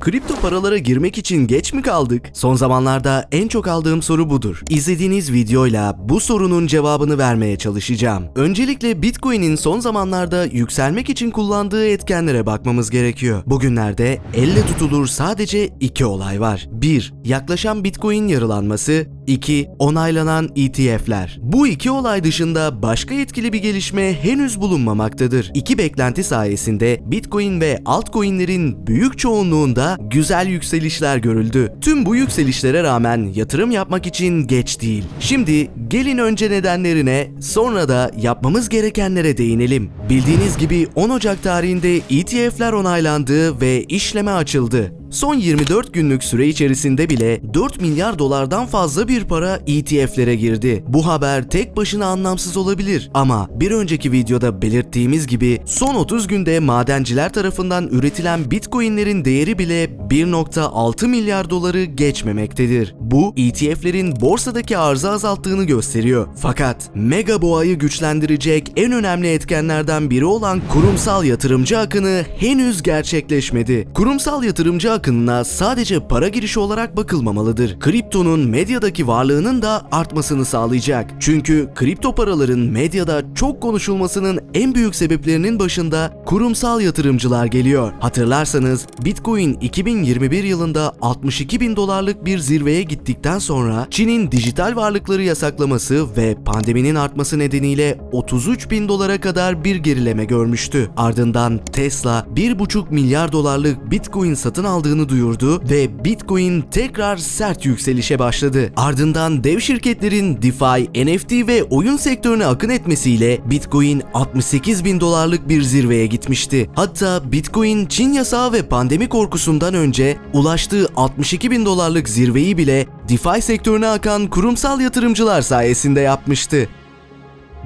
Kripto paralara girmek için geç mi kaldık? Son zamanlarda en çok aldığım soru budur. İzlediğiniz videoyla bu sorunun cevabını vermeye çalışacağım. Öncelikle Bitcoin'in son zamanlarda yükselmek için kullandığı etkenlere bakmamız gerekiyor. Bugünlerde elle tutulur sadece iki olay var. 1. Yaklaşan Bitcoin yarılanması 2. Onaylanan ETF'ler. Bu iki olay dışında başka etkili bir gelişme henüz bulunmamaktadır. İki beklenti sayesinde Bitcoin ve altcoin'lerin büyük çoğunluğunda güzel yükselişler görüldü. Tüm bu yükselişlere rağmen yatırım yapmak için geç değil. Şimdi gelin önce nedenlerine sonra da yapmamız gerekenlere değinelim. Bildiğiniz gibi 10 Ocak tarihinde ETF'ler onaylandı ve işleme açıldı. Son 24 günlük süre içerisinde bile 4 milyar dolardan fazla bir para ETF'lere girdi. Bu haber tek başına anlamsız olabilir ama bir önceki videoda belirttiğimiz gibi son 30 günde madenciler tarafından üretilen Bitcoin'lerin değeri bile 1.6 milyar doları geçmemektedir. Bu ETF'lerin borsadaki arzı azalttığını gösteriyor. Fakat mega boğayı güçlendirecek en önemli etkenlerden biri olan kurumsal yatırımcı akını henüz gerçekleşmedi. Kurumsal yatırımcı akınına sadece para girişi olarak bakılmamalıdır. Kriptonun medyadaki varlığının da artmasını sağlayacak. Çünkü kripto paraların medyada çok konuşulmasının en büyük sebeplerinin başında kurumsal yatırımcılar geliyor. Hatırlarsanız Bitcoin 2021 yılında 62 bin dolarlık bir zirveye gittikten sonra Çin'in dijital varlıkları yasaklaması ve pandeminin artması nedeniyle 33 bin dolara kadar bir gerileme görmüştü. Ardından Tesla 1,5 milyar dolarlık Bitcoin satın aldığını duyurdu ve Bitcoin tekrar sert yükselişe başladı. Ardından dev şirketlerin DeFi, NFT ve oyun sektörüne akın etmesiyle Bitcoin 68 bin dolarlık bir zirveye gitmişti. Hatta Bitcoin Çin yasağı ve pandemi korkusundan önce ulaştığı 62 bin dolarlık zirveyi bile DeFi sektörüne akan kurumsal yatırımcılar sayesinde yapmıştı.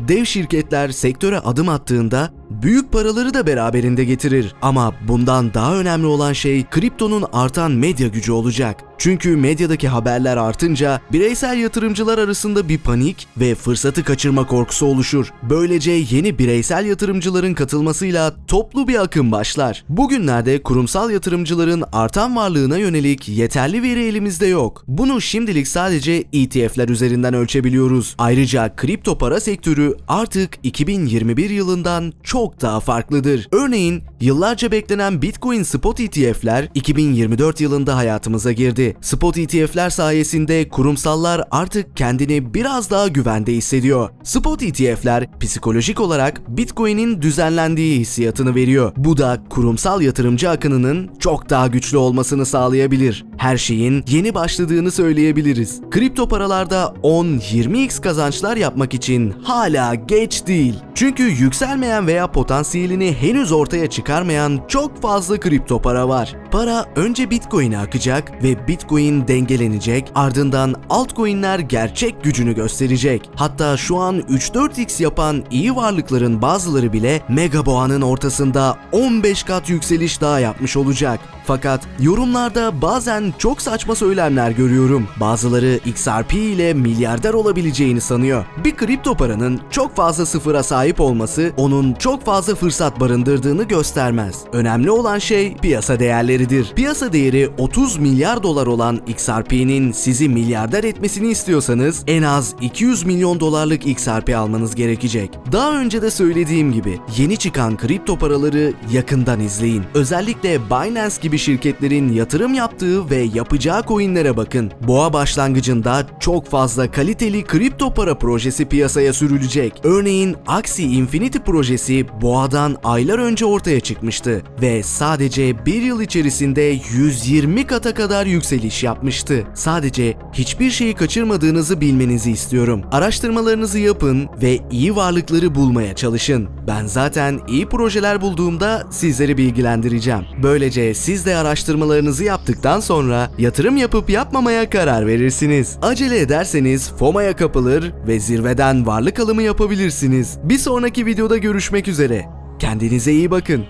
Dev şirketler sektöre adım attığında büyük paraları da beraberinde getirir. Ama bundan daha önemli olan şey kriptonun artan medya gücü olacak. Çünkü medyadaki haberler artınca bireysel yatırımcılar arasında bir panik ve fırsatı kaçırma korkusu oluşur. Böylece yeni bireysel yatırımcıların katılmasıyla toplu bir akım başlar. Bugünlerde kurumsal yatırımcıların artan varlığına yönelik yeterli veri elimizde yok. Bunu şimdilik sadece ETF'ler üzerinden ölçebiliyoruz. Ayrıca kripto para sektörü artık 2021 yılından çok daha farklıdır. Örneğin yıllarca beklenen Bitcoin spot ETF'ler 2024 yılında hayatımıza girdi. Spot ETF'ler sayesinde kurumsallar artık kendini biraz daha güvende hissediyor. Spot ETF'ler psikolojik olarak Bitcoin'in düzenlendiği hissiyatını veriyor. Bu da kurumsal yatırımcı akınının çok daha güçlü olmasını sağlayabilir. Her şeyin yeni başladığını söyleyebiliriz. Kripto paralarda 10-20x kazançlar yapmak için hala geç değil. Çünkü yükselmeyen veya potansiyelini henüz ortaya çıkarmayan çok fazla kripto para var. Para önce Bitcoin'e akacak ve Bitcoin dengelenecek, ardından altcoin'ler gerçek gücünü gösterecek. Hatta şu an 3-4x yapan iyi varlıkların bazıları bile mega boğanın ortasında 15 kat yükseliş daha yapmış olacak. Fakat yorumlarda bazen çok saçma söylemler görüyorum. Bazıları XRP ile milyarder olabileceğini sanıyor. Bir kripto paranın çok fazla sıfıra sahip olması onun çok fazla fırsat barındırdığını göstermez. Önemli olan şey piyasa değerleridir. Piyasa değeri 30 milyar dolar olan XRP'nin sizi milyarder etmesini istiyorsanız en az 200 milyon dolarlık XRP almanız gerekecek. Daha önce de söylediğim gibi yeni çıkan kripto paraları yakından izleyin. Özellikle Binance gibi şirketlerin yatırım yaptığı ve yapacağı coinlere bakın. Boğa başlangıcında çok fazla kaliteli kripto para projesi piyasaya sürülecek. Örneğin Axie Infinity projesi Boğa'dan aylar önce ortaya çıkmıştı ve sadece bir yıl içerisinde 120 kata kadar yükseliş yapmıştı. Sadece hiçbir şeyi kaçırmadığınızı bilmenizi istiyorum. Araştırmalarınızı yapın ve iyi varlıkları bulmaya çalışın. Ben zaten iyi projeler bulduğumda sizleri bilgilendireceğim. Böylece de araştırmalarınızı yaptıktan sonra yatırım yapıp yapmamaya karar verirsiniz. Acele ederseniz FOMA'ya kapılır ve zirveden varlık alımı yapabilirsiniz. Bir sonraki videoda görüşmek üzere. Kendinize iyi bakın.